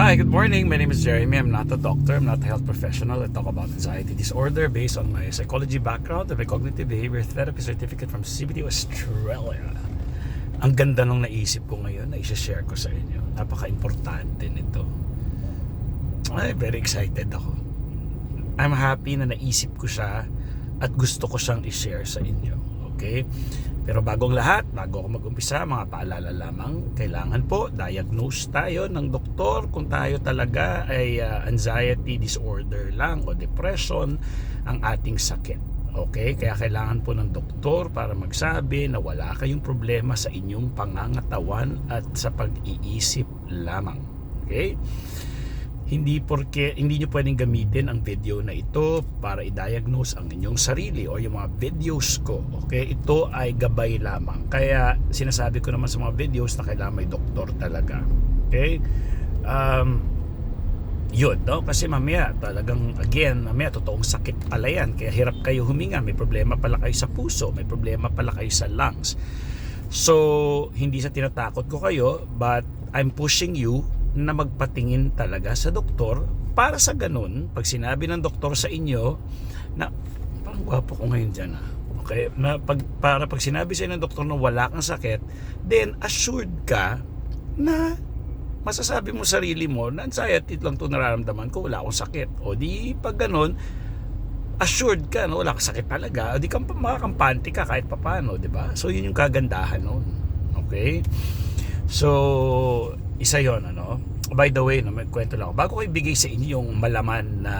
Hi, good morning. My name is Jeremy. I'm not a doctor. I'm not a health professional. I talk about anxiety disorder based on my psychology background and my cognitive behavior therapy certificate from CBT Australia. Ang ganda nung naisip ko ngayon na i-share ko sa inyo. Napaka-importante nito. Ay, very excited ako. I'm happy na naisip ko siya at gusto ko siyang i-share sa inyo. Okay? Pero bagong lahat, bago ako mag-umpisa, mga paalala lamang, kailangan po diagnose tayo ng doktor kung tayo talaga ay uh, anxiety disorder lang o depression ang ating sakit. Okay? Kaya kailangan po ng doktor para magsabi na wala kayong problema sa inyong pangangatawan at sa pag-iisip lamang. Okay? Hindi porke hindi nyo pwedeng gamitin ang video na ito para i-diagnose ang inyong sarili o yung mga videos ko okay? Ito ay gabay lamang. Kaya sinasabi ko naman sa mga videos na kailangan may doktor talaga okay? Um, yun no? Kasi mamaya talagang again mamaya totoong sakit pala yan. Kaya hirap kayo huminga. May problema pala kayo sa puso. May problema pala kayo sa lungs. So hindi sa tinatakot ko kayo but I'm pushing you na magpatingin talaga sa doktor para sa ganun, pag sinabi ng doktor sa inyo na parang gwapo ko ngayon dyan ah. Okay, na pag, para pag sinabi sa inyo ng doktor na wala kang sakit, then assured ka na masasabi mo sarili mo na anxiety lang to nararamdaman ko, wala akong sakit. O di pag ganun, assured ka no, wala kang sakit talaga. O di ka makakampante ka kahit papano, di ba? So yun yung kagandahan noon. Okay? So, isa yon ano. By the way, no, may kwento lang ako. Bago ko ibigay sa inyo yung malaman na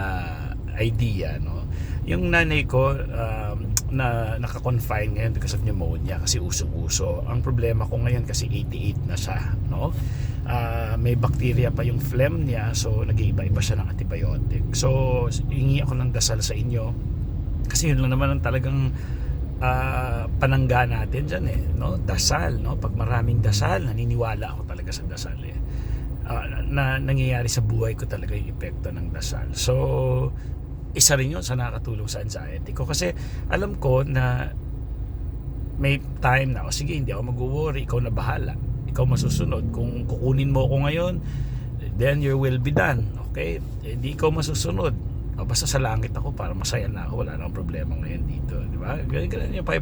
idea, no. Yung nanay ko um, na naka-confine ngayon because of pneumonia kasi usong-uso. Ang problema ko ngayon kasi 88 na siya, no. Uh, may bacteria pa yung phlegm niya so nag-iiba-iba siya ng antibiotic. So, hingi ako ng dasal sa inyo kasi yun lang naman ang talagang uh, panangga natin dyan eh, no? Dasal, no? Pag maraming dasal, naniniwala ako talaga sa dasal eh. Uh, na nangyayari sa buhay ko talaga yung epekto ng dasal. So, isa rin yun sa nakakatulong sa anxiety ko. Kasi alam ko na may time na, o sige, hindi ako mag-worry, ikaw na bahala. Ikaw masusunod. Kung kukunin mo ako ngayon, then your will be done. Okay? Hindi ikaw masusunod o, basta sa langit ako para masaya na ako wala nang problema ngayon dito di ba? Ganun, ganun yung pag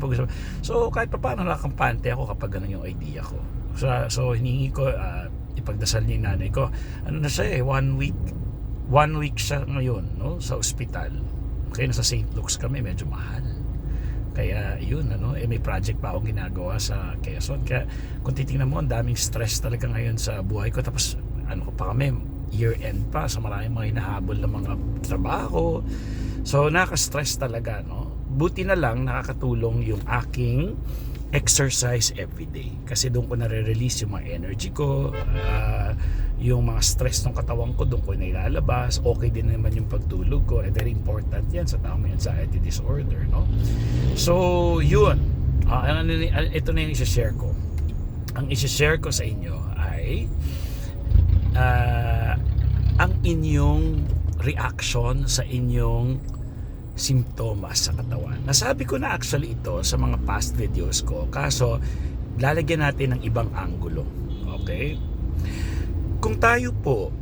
so kahit pa paano nakakampante ako kapag ganun yung idea ko. So, so hiningi ko uh, ipagdasal ni nanay ko. Ano na siya eh one week one week siya ngayon no? Sa ospital. Okay nasa St. Luke's kami medyo mahal. Kaya yun ano eh may project pa akong ginagawa sa Quezon. Kaya kung titingnan mo ang daming stress talaga ngayon sa buhay ko. Tapos ano ko pa kami year end pa so maraming mga hinahabol ng mga trabaho. So nakaka-stress talaga no? Buti na lang nakakatulong yung aking exercise every day kasi doon ko nare-release yung mga energy ko uh, yung mga stress ng katawan ko doon ko nailalabas. Okay din naman yung pagtulog ko. Eh, very important yan sa tao may anxiety disorder no? So yun. Uh, ito na yung isa-share ko. Ang isa-share ko sa inyo ay uh, ang inyong reaction sa inyong simptomas sa katawan. Nasabi ko na actually ito sa mga past videos ko. Kaso, lalagyan natin ng ibang anggulo. Okay? Kung tayo po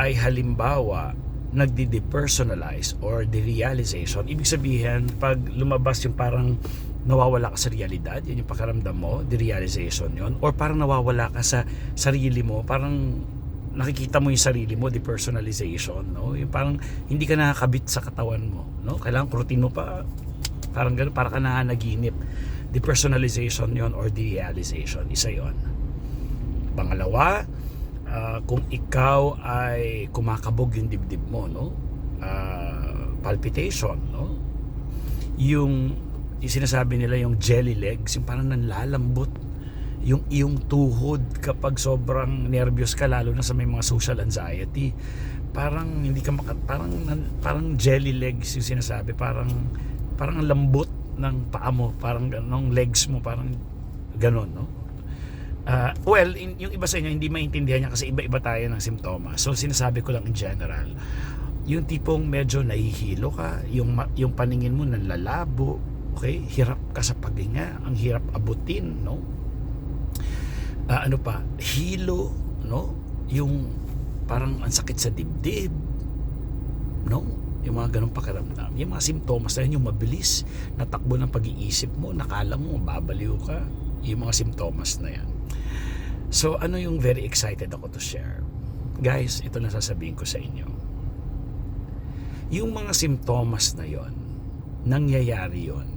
ay halimbawa nagdi-depersonalize or derealization, ibig sabihin, pag lumabas yung parang nawawala ka sa realidad, yun yung pakaramdam mo, derealization yun, or parang nawawala ka sa sarili mo, parang nakikita mo yung sarili mo, depersonalization, no? Yung parang hindi ka nakakabit sa katawan mo, no? Kailangan routine mo pa, parang gano'n, para ka nakanaginip. Depersonalization yon or derealization, isa yon. Pangalawa, uh, kung ikaw ay kumakabog yung dibdib mo, no? Uh, palpitation, no? Yung, yung sinasabi nila yung jelly legs, yung parang nanlalambot yung iyong tuhod kapag sobrang nervyos ka lalo na sa may mga social anxiety. Parang hindi ka maka, parang parang jelly legs yung sinasabi. Parang parang ang lambot ng paa mo. Parang ng legs mo. Parang ganon no? Uh, well in, yung iba sa inyo hindi maintindihan niya kasi iba-iba tayo ng simptomas so sinasabi ko lang in general yung tipong medyo nahihilo ka yung yung paningin mo nanlalabo okay? Hirap ka sa paghinga. Ang hirap abutin no uh, ano pa hilo no yung parang ang sakit sa dibdib. No? Yung mga ganong pakiramdam. Yung mga simptomas na yun, yung mabilis na takbo ng pag-iisip mo, nakala mo, babaliw ka. Yung mga simptomas na yan. So, ano yung very excited ako to share? Guys, ito na sasabihin ko sa inyo. Yung mga simptomas na yon, nangyayari yon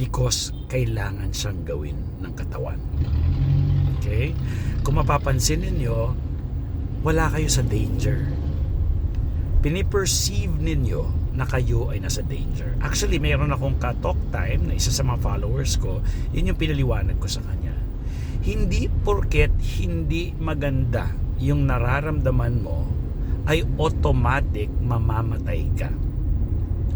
because kailangan siyang gawin ng katawan. Okay? Kung mapapansin ninyo, wala kayo sa danger. Piniperceive ninyo na kayo ay nasa danger. Actually, mayroon akong ka-talk time na isa sa mga followers ko, yun yung pinaliwanag ko sa kanya. Hindi porket hindi maganda yung nararamdaman mo ay automatic mamamatay ka.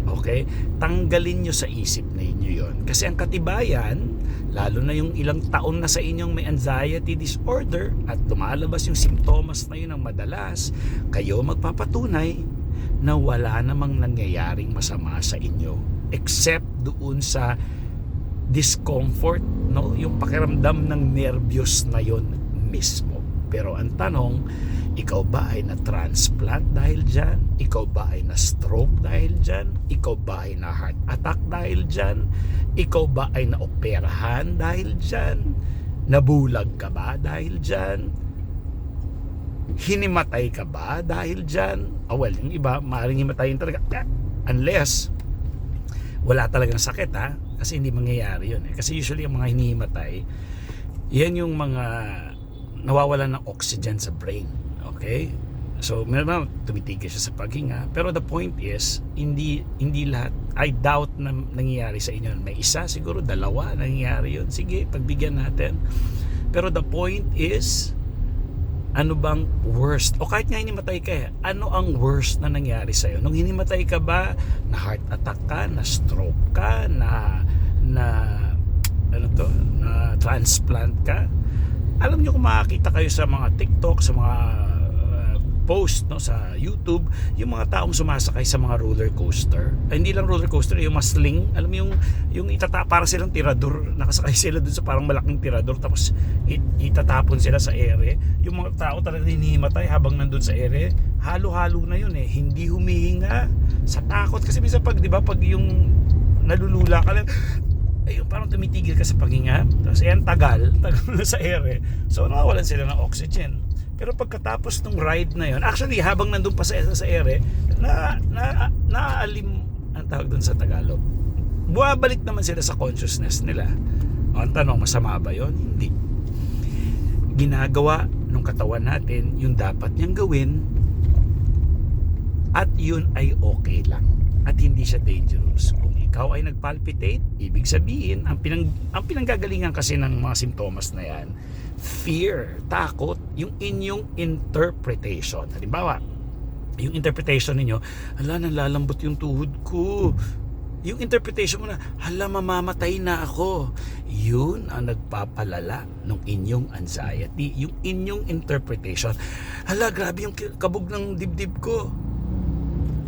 Okay? Tanggalin nyo sa isip na inyo yon. Kasi ang katibayan, lalo na yung ilang taon na sa inyong may anxiety disorder at lumalabas yung simptomas na yun ng madalas, kayo magpapatunay na wala namang nangyayaring masama sa inyo except doon sa discomfort, no? yung pakiramdam ng nervyos na yon mismo. Pero ang tanong, ikaw ba ay na-transplant dahil dyan? Ikaw ba ay na-stroke dahil dyan? Ikaw ba ay na-heart attack dahil dyan? Ikaw ba ay na-operahan dahil dyan? Nabulag ka ba dahil dyan? Hinimatay ka ba dahil dyan? Oh, well, yung iba, maaaring himatayin talaga. Unless, wala talagang sakit ha. Kasi hindi mangyayari yun eh. Kasi usually ang mga hinihimatay, yan yung mga nawawalan ng oxygen sa brain. Okay? So, meron tumitigil siya sa paghinga. Pero the point is, hindi hindi lahat, I doubt na nangyayari sa inyo. May isa, siguro dalawa nangyayari yun. Sige, pagbigyan natin. Pero the point is, ano bang worst? O kahit nga hinimatay ka, ano ang worst na nangyari sa'yo? Nung hinimatay ka ba, na heart attack ka, na stroke ka, na, na, ano to, na transplant ka? Alam nyo kung makakita kayo sa mga TikTok, sa mga post no, sa YouTube, yung mga taong sumasakay sa mga roller coaster. Ay, hindi lang roller coaster, yung mga sling. Alam mo yung, yung itata, para silang tirador. Nakasakay sila dun sa parang malaking tirador tapos it, itatapon sila sa ere. Yung mga tao talaga hinihimatay habang nandun sa ere. Halo-halo na yun eh. Hindi humihinga sa takot. Kasi minsan pag, di ba, pag yung nalulula ka lang, ayun parang tumitigil ka sa paghinga tapos ayan tagal tagal na sa ere so nawawalan sila ng oxygen pero pagkatapos ng ride na yon actually habang nandun pa sa, sa ere na, na, naalim ang tawag dun sa Tagalog? Buwabalik naman sila sa consciousness nila. O, ang tanong masama ba yon hindi. Ginagawa ng katawan natin yung dapat niyang gawin at yun ay okay lang. At hindi siya dangerous. Kung ikaw ay nagpalpitate, ibig sabihin, ang, pinang, ang pinanggagalingan kasi ng mga simptomas na yan, fear, takot, yung inyong interpretation. Halimbawa, yung interpretation ninyo, hala, nalalambot yung tuhod ko. Yung interpretation mo na, hala, mamamatay na ako. Yun ang nagpapalala ng inyong anxiety. Yung inyong interpretation, hala, grabe yung kabog ng dibdib ko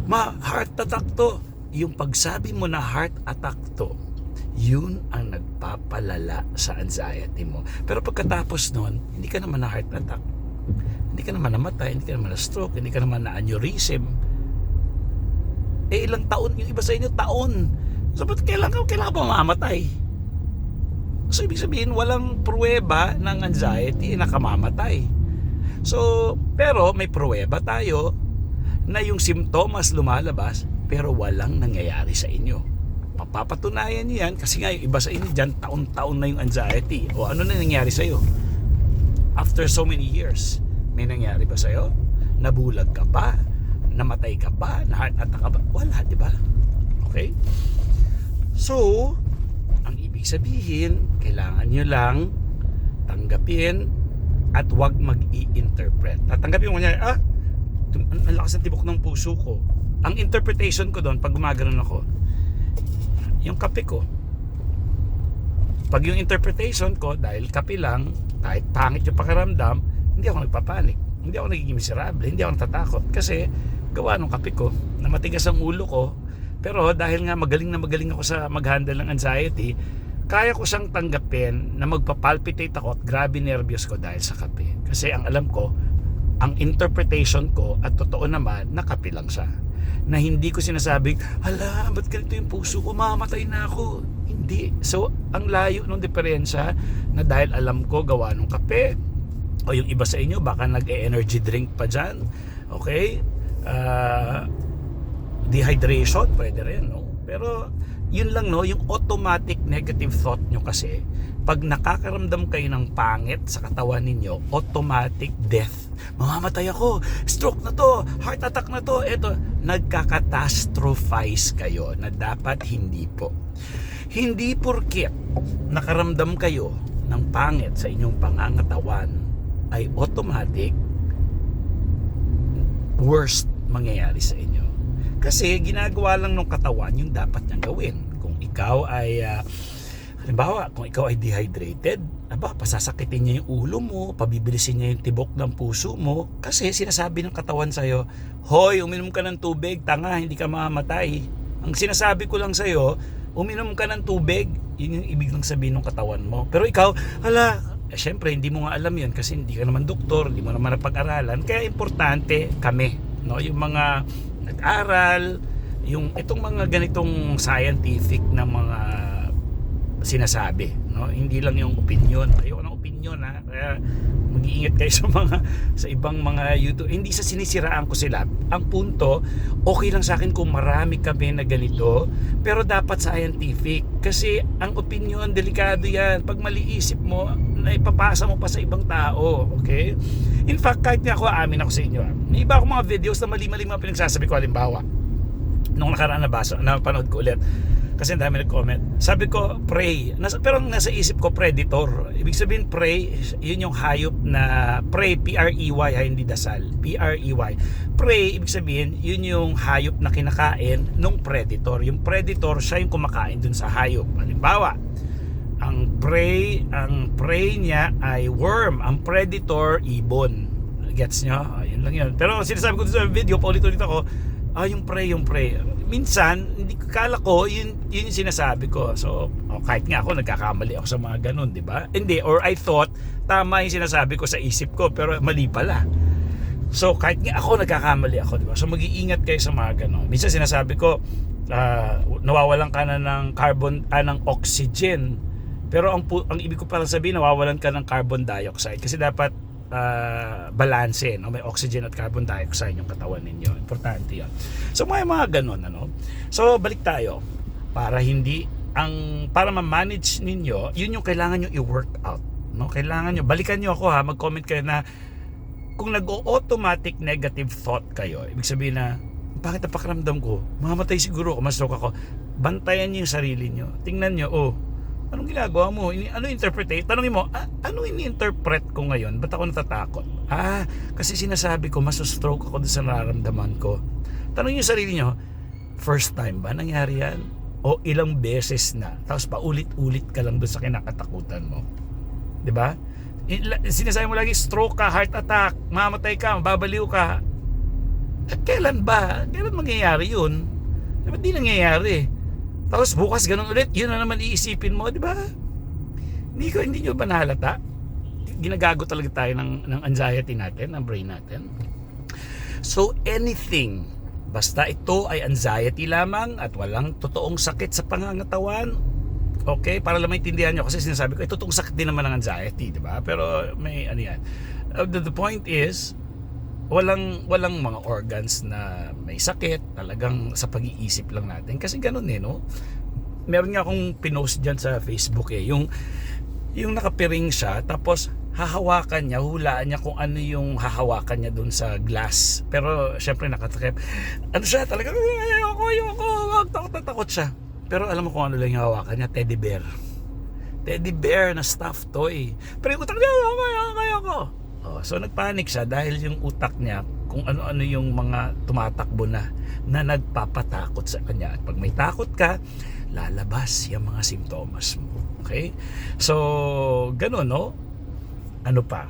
ma heart attack to yung pagsabi mo na heart attack to yun ang nagpapalala sa anxiety mo. Pero pagkatapos nun hindi ka naman na heart attack. Hindi ka naman namatay hindi ka naman na stroke hindi ka naman na aneurysm eh ilang taon yung iba sa inyo? Taon. So ba't kailangan, kailangan pa mamamatay? So ibig sabihin walang pruweba ng anxiety na kamamatay so pero may pruweba tayo na yung simptomas lumalabas pero walang nangyayari sa inyo. Papapatunayan niyo yan kasi nga yung iba sa inyo dyan taon-taon na yung anxiety. O ano na nangyari sa'yo? After so many years, may nangyari ba sa'yo? Nabulag ka ba? Namatay ka ba? Na-heart attack ka ba? Wala, di ba? Okay? So, ang ibig sabihin, kailangan nyo lang tanggapin at wag mag-i-interpret. Tatanggapin mo niya, ah, ang lakas ng tibok ng puso ko. Ang interpretation ko doon, pag gumaganon ako, yung kape ko. Pag yung interpretation ko, dahil kape lang, kahit pangit yung pakiramdam, hindi ako nagpapanik. Hindi ako nagiging miserable, hindi ako natatakot. Kasi gawa ng kape ko, na matigas ang ulo ko, pero dahil nga magaling na magaling ako sa mag-handle ng anxiety, kaya ko siyang tanggapin na magpapalpitate ako at grabe nervyos ko dahil sa kape. Kasi ang alam ko, ang interpretation ko at totoo naman, nakapi lang siya. Na hindi ko sinasabing, hala, ba't ganito yung puso ko, mamatay na ako. Hindi. So, ang layo ng diferensya na dahil alam ko gawa ng kape, o yung iba sa inyo, baka nag-energy drink pa dyan. Okay? Ah, dehydration, pwede rin, no? Pero, yun lang, no? Yung automatic negative thought nyo kasi, pag nakakaramdam kayo ng pangit sa katawan ninyo, automatic death. Mamamatay ako, stroke na to, heart attack na to, eto, nagkakatastrophize kayo na dapat hindi po. Hindi porket nakaramdam kayo ng pangit sa inyong pangangatawan ay automatic worst mangyayari sa inyo. Kasi ginagawa lang ng katawan yung dapat niyang gawin. Kung ikaw ay ah, halimbawa, kung ikaw ay dehydrated, aba, pasasakitin niya yung ulo mo, pabibilisin niya yung tibok ng puso mo, kasi sinasabi ng katawan sa'yo, Hoy, uminom ka ng tubig, tanga, hindi ka mamamatay. Ang sinasabi ko lang sa'yo, uminom ka ng tubig, yun yung ibig lang sabihin ng katawan mo. Pero ikaw, hala, eh, syempre hindi mo nga alam yun kasi hindi ka naman doktor, hindi mo naman napag-aralan. Kaya importante kami, no? yung mga nag-aral, yung itong mga ganitong scientific na mga sinasabi, no? Hindi lang yung opinion. Ayoko ng opinion ha. Kaya mag-iingat kayo sa mga sa ibang mga YouTube. Hindi sa sinisiraan ko sila. Ang punto, okay lang sa akin kung marami kami na ganito, pero dapat scientific. Kasi ang opinion, delikado yan. Pag mali-isip mo, na ipapasa mo pa sa ibang tao. Okay? In fact, kahit nga ako, amin ako sa inyo. May iba akong mga videos na mali-mali mga pinagsasabi ko. Halimbawa, nung nakaraan na basa, napanood ko ulit. Kasi ang dami nag-comment. Sabi ko, prey. Nasa, pero nasa isip ko, predator. Ibig sabihin, prey, yun yung hayop na prey, P-R-E-Y, ha, hindi dasal. P-R-E-Y. Prey, ibig sabihin, yun yung hayop na kinakain nung predator. Yung predator, siya yung kumakain dun sa hayop. Halimbawa, ang prey, ang prey niya ay worm. Ang predator, ibon. Gets nyo? Ayun lang yun. Pero sinasabi ko sa video, paulit-ulit ako, ah, yung prey, yung prey. Minsan, hindi ko kala ko, yun, yun yung sinasabi ko. So, oh, kahit nga ako, nagkakamali ako sa mga ganun, di ba? Hindi, or I thought, tama yung sinasabi ko sa isip ko, pero mali pala. So, kahit nga ako, nagkakamali ako, di ba? So, mag-iingat kayo sa mga ganun. Minsan sinasabi ko, ah, nawawalan ka na ng carbon, ah, ng oxygen. Pero ang, ang ibig ko pala sabihin, nawawalan ka ng carbon dioxide. Kasi dapat ah, balanse, no? may oxygen at carbon dioxide yung katawan ninyo. Importante yan. So may mga ganun, ano? So balik tayo. Para hindi, ang para ma-manage ninyo, yun yung kailangan nyo i-work out. No? Kailangan nyo, balikan nyo ako ha, mag-comment kayo na kung nag-automatic negative thought kayo, ibig sabihin na, bakit ang pakiramdam ko? Mamatay siguro ako, mastroke ako. Bantayan niyo yung sarili niyo. Tingnan niyo, oh, anong ginagawa mo? Ini, ano interpretate? Tanongin mo, ah, ano ini-interpret ko ngayon? Ba't ako natatakot? Ah, kasi sinasabi ko, masustroke ako doon sa nararamdaman ko. Tanongin yung sarili niyo, first time ba nangyari yan? O ilang beses na? Tapos paulit-ulit ka lang doon sa kinakatakutan mo. ba? Ila- Sinasabi mo lagi stroke ka, heart attack, mamatay ka, babaliw ka. Eh, kailan ba? Kailan mangyayari 'yun? Dapat di nangyayari. Tapos bukas ganun ulit, 'yun na naman iisipin mo, 'di ba? Hindi ko hindi nyo ba nahalata? Ginagago talaga tayo ng, ng anxiety natin, ng brain natin. So anything, basta ito ay anxiety lamang at walang totoong sakit sa pangangatawan, okay, para lang maintindihan nyo, kasi sinasabi ko, eh, totoong sakit din naman ng anxiety, di ba? Pero may ano yan. Uh, the, the point is, walang walang mga organs na may sakit, talagang sa pag-iisip lang natin. Kasi ganun eh, no? Meron nga akong pinost dyan sa Facebook eh, yung yung nakapiring siya, tapos hahawakan niya, hulaan niya kung ano yung hahawakan niya dun sa glass. Pero syempre nakatakip. Ano siya talaga, ayoko, ayoko, wag, takot na takot siya. Pero alam mo kung ano lang yung hawakan niya, teddy bear. Teddy bear na stuffed toy. Pero yung utak niya, ayoko, ayoko, ayoko. Oh, so nagpanik siya dahil yung utak niya kung ano-ano yung mga tumatakbo na na nagpapatakot sa kanya. At pag may takot ka, lalabas yung mga simptomas mo. Okay? So, ganun, no? Ano pa?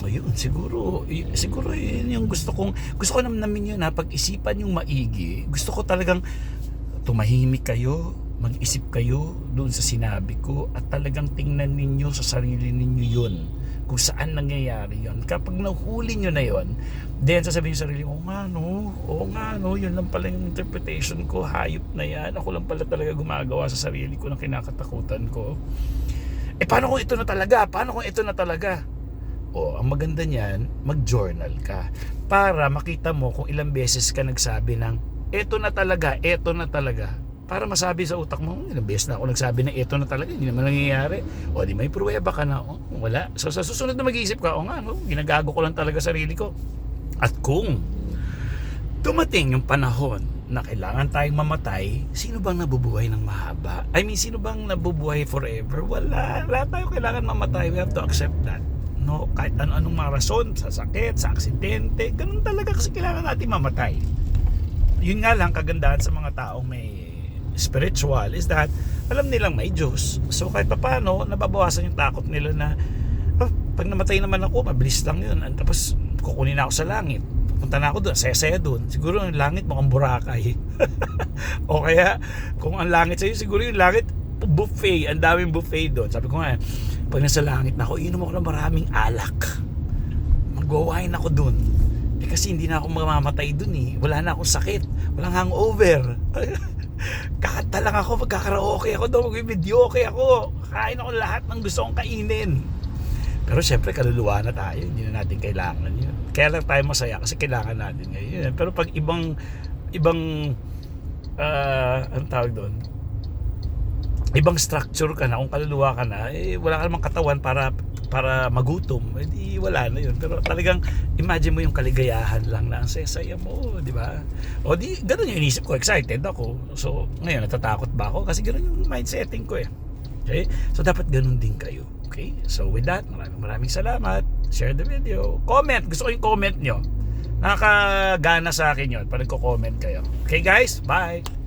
Ayun, siguro, siguro yun yung gusto kong, gusto ko naman namin yun ha, pag-isipan yung maigi, gusto ko talagang tumahimik kayo, mag-isip kayo doon sa sinabi ko at talagang tingnan ninyo sa sarili ninyo yun kung saan nangyayari yon kapag nahuli nyo na yon then sasabihin sa sarili oo nga no? Oo nga no? Yun lang pala yung interpretation ko. Hayop na yan. Ako lang pala talaga gumagawa sa sarili ko ng kinakatakutan ko. Eh paano kung ito na talaga? Paano kung ito na talaga? O ang maganda niyan mag-journal ka para makita mo kung ilang beses ka nagsabi ng eto na talaga eto na talaga para masabi sa utak mo, "Hmm, ilang beses na ako nagsabi na eto na talaga, hindi naman nangyayari. O di may pruweba ka na, o, wala. So sa susunod na mag-iisip ka, o nga, no, ginagago ko lang talaga sarili ko. At kung dumating yung panahon na kailangan tayong mamatay, sino bang nabubuhay ng mahaba? I mean, sino bang nabubuhay forever? Wala. Lahat tayo kailangan mamatay. We have to accept that. No, kahit ano-anong mga rason, sa sakit, sa aksidente, ganun talaga kasi kailangan natin mamatay. Yun nga lang kagandahan sa mga taong may spiritual is that alam nilang may Diyos. So kahit pa paano, nababawasan yung takot nila na "Ah, pag namatay naman ako, mabilis lang yun. And tapos kukunin ako sa langit. Punta na ako doon, saya-saya doon. Siguro yung langit mukhang burakay. o kaya, kung ang langit sa'yo, siguro yung langit buffet. Ang daming buffet doon. Sabi ko nga, pag nasa langit na ako, inom ako ng maraming alak. Magwawain ako doon. Eh, kasi hindi na ako mamamatay doon eh. Wala na akong sakit. Walang hangover. Kakanta lang ako, magkakaraoke ako doon, mag-video okay ako. Kain ako lahat ng gusto kong kainin. Pero syempre, kaluluwa na tayo. Hindi na natin kailangan yun. Kaya lang tayo masaya kasi kailangan natin ngayon. Pero pag ibang, ibang, ah, anong tawag doon? Ibang structure ka na, kung kaluluwa ka na, eh, wala ka namang katawan para para magutom, eh di wala na yun. Pero talagang imagine mo yung kaligayahan lang na ang saya mo, di ba? O di, ganun yung inisip ko, excited ako. So, ngayon, natatakot ba ako? Kasi ganun yung mindsetting ko eh. Okay? So, dapat ganun din kayo. Okay? So, with that, maraming maraming salamat. Share the video. Comment. Gusto ko yung comment nyo. Nakakagana sa akin yun pag nagko-comment kayo. Okay guys? Bye!